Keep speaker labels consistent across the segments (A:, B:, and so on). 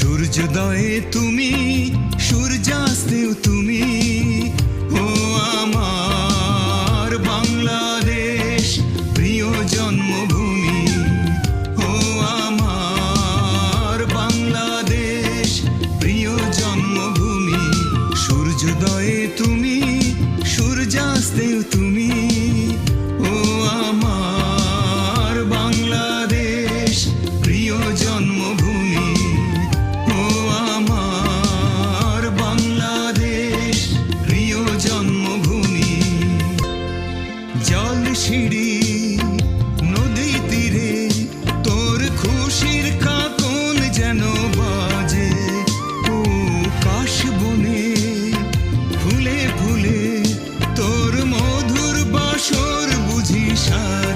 A: সূর্যোদয়ে তুমি সূর্যাস্তেও তুমি ও আমার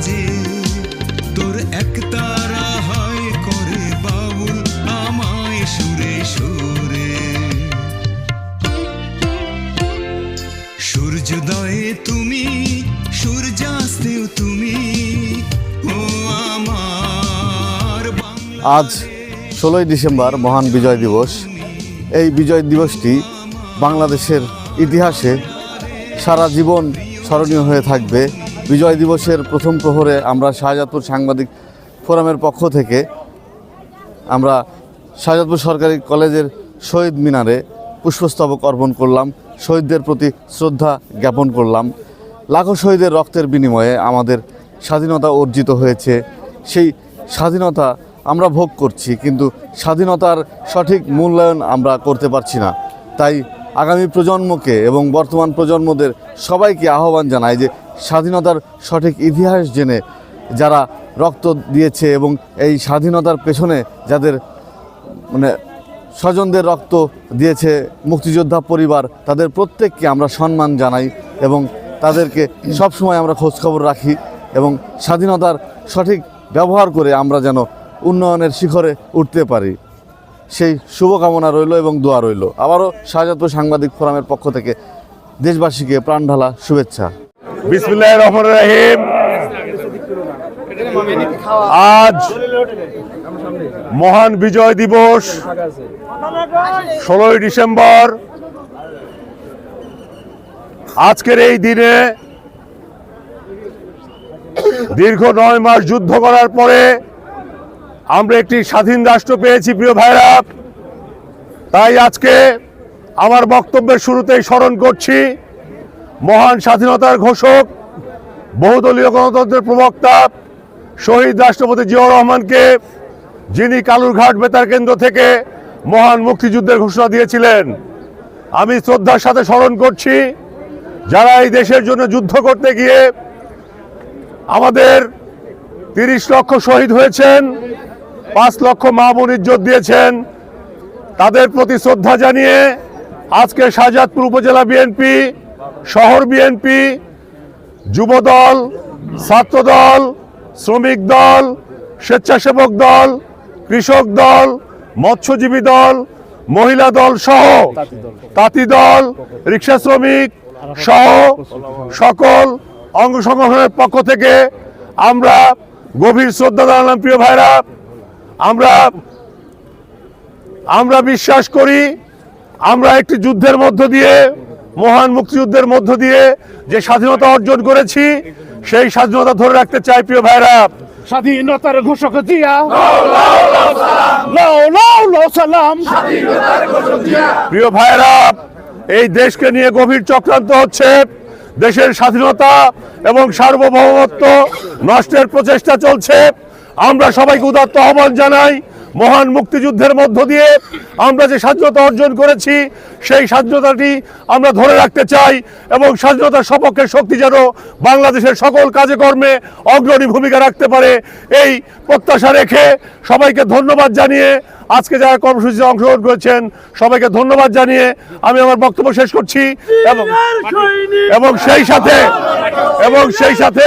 A: সাজে তোর একতারা হয় করে বাউল আমায় সুরে সুরে। সূর্যোদয়ে তুমি, সূর্যাস্তেও তুমি, ও আমার
B: আজ ষোলোই ডিসেম্বর মহান বিজয় দিবস। এই বিজয় দিবসটি বাংলাদেশের ইতিহাসে সারা জীবন স্মরণীয় হয়ে থাকবে। বিজয় দিবসের প্রথম প্রহরে আমরা শাহজাদপুর সাংবাদিক ফোরামের পক্ষ থেকে আমরা শাহজাদপুর সরকারি কলেজের শহীদ মিনারে পুষ্পস্তবক অর্পণ করলাম, শহীদদের প্রতি শ্রদ্ধা জ্ঞাপন করলাম। লাখো শহীদের রক্তের বিনিময়ে আমাদের স্বাধীনতা অর্জিত হয়েছে। সেই স্বাধীনতা আমরা ভোগ করছি, কিন্তু স্বাধীনতার সঠিক মূল্যায়ন আমরা করতে পারছি না। তাই আগামী প্রজন্মকে এবং বর্তমান প্রজন্মদের সবাইকে আহ্বান জানাই যে স্বাধীনতার সঠিক ইতিহাস জেনে যারা রক্ত দিয়েছে এবং এই স্বাধীনতার পেছনে যাদের মানে স্বজনদের রক্ত দিয়েছে মুক্তিযোদ্ধা পরিবার, তাদের প্রত্যেককে আমরা সম্মান জানাই এবং তাদেরকে সবসময় আমরা খোঁজখবর রাখি এবং স্বাধীনতার সঠিক ব্যবহার করে আমরা যেন উন্নয়নের শিখরে উঠতে পারি। সেই শুভকামনা রইল এবং দোয়া রইল। আবারও শাহজাদপুর সাংবাদিক ফোরামের পক্ষ থেকে দেশবাসীকে প্রাণঢালা শুভেচ্ছা।
C: বিসমুল্লাহ রহমান রহিম। আজ মহান বিজয় দিবস, ষোলোই ডিসেম্বর। আজকের এই দিনে দীর্ঘ নয় মাস যুদ্ধ করার পরে আমরা একটি স্বাধীন রাষ্ট্র পেয়েছি, প্রিয় ভাইরা। তাই আজকে আমার বক্তব্যের শুরুতেই স্মরণ করছি মহান স্বাধীনতার ঘোষক, বহুদলীয় গণতন্ত্রের প্রবক্তা, শহীদ রাষ্ট্রপতি জিয়াউর রহমানকে, যিনি কালুরঘাট বেতার কেন্দ্র থেকে মহান মুক্তিযুদ্ধের ঘোষণা দিয়েছিলেন। আমি শ্রদ্ধার সাথে স্মরণ করছি, যারা এই দেশের জন্য যুদ্ধ করতে গিয়ে আমাদের তিরিশ লক্ষ শহীদ হয়েছেন, পাঁচ লক্ষ মা বোন দিয়েছেন, তাদের প্রতি শ্রদ্ধা জানিয়ে আজকে শাহজাদপুর উপজেলা বিএনপি শহর বিএনপি, যুবদল, ছাত্রদল, শ্রমিক দল, স্বেচ্ছাসেবক দল, কৃষক দল, মৎস্যজীবী দল, মহিলা দল সহ তাঁতি দল, রিক্সা শ্রমিক সহ সকল অঙ্গ সংগঠনের পক্ষ থেকে আমরা গভীর শ্রদ্ধা জানালাম, প্রিয় ভাইরা। আমরা আমরা বিশ্বাস করি, আমরা একটি যুদ্ধের মধ্য দিয়ে মহান মুক্তিযুদ্ধের মধ্য দিয়ে যে স্বাধীনতা অর্জন করেছি সেই স্বাধীনতা ধরে রাখতে চাই প্রিয় ভাইরা।
D: স্বাধীনতার ঘোষক সালাম
C: প্রিয় ভাইরা এই দেশকে নিয়ে গভীর চক্রান্ত হচ্ছে। দেশের স্বাধীনতা এবং সার্বভৌমত্ব নষ্টের প্রচেষ্টা চলছে। আমরা সবাইকে উদাত্ত আহ্বান জানাই। মহান মুক্তিযুদ্ধের মধ্য দিয়ে আমরা যে স্বাধীনতা অর্জন করেছি, সেই স্বাধীনতাটি আমরা ধরে রাখতে চাই এবং স্বাধীনতার সপক্ষে শক্তি যেন বাংলাদেশের সকল কাজে কর্মে অগ্রণী ভূমিকা রাখতে পারে, এই প্রত্যাশা রেখে সবাইকে ধন্যবাদ জানিয়ে আজকে যারা কর্মসূচিতে অংশগ্রহণ করেছেন, সবাইকে ধন্যবাদ জানিয়ে আমি আমার বক্তব্য শেষ করছি এবং এবং সেই সাথে এবং সেই সাথে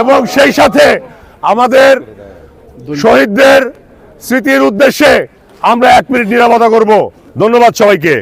C: এবং সেই সাথে আমাদের শহীদদের স্মৃতির উদ্দেশ্যে আমরা এক মিনিট নিরাপত্তা করব। ধন্যবাদ সবাইকে।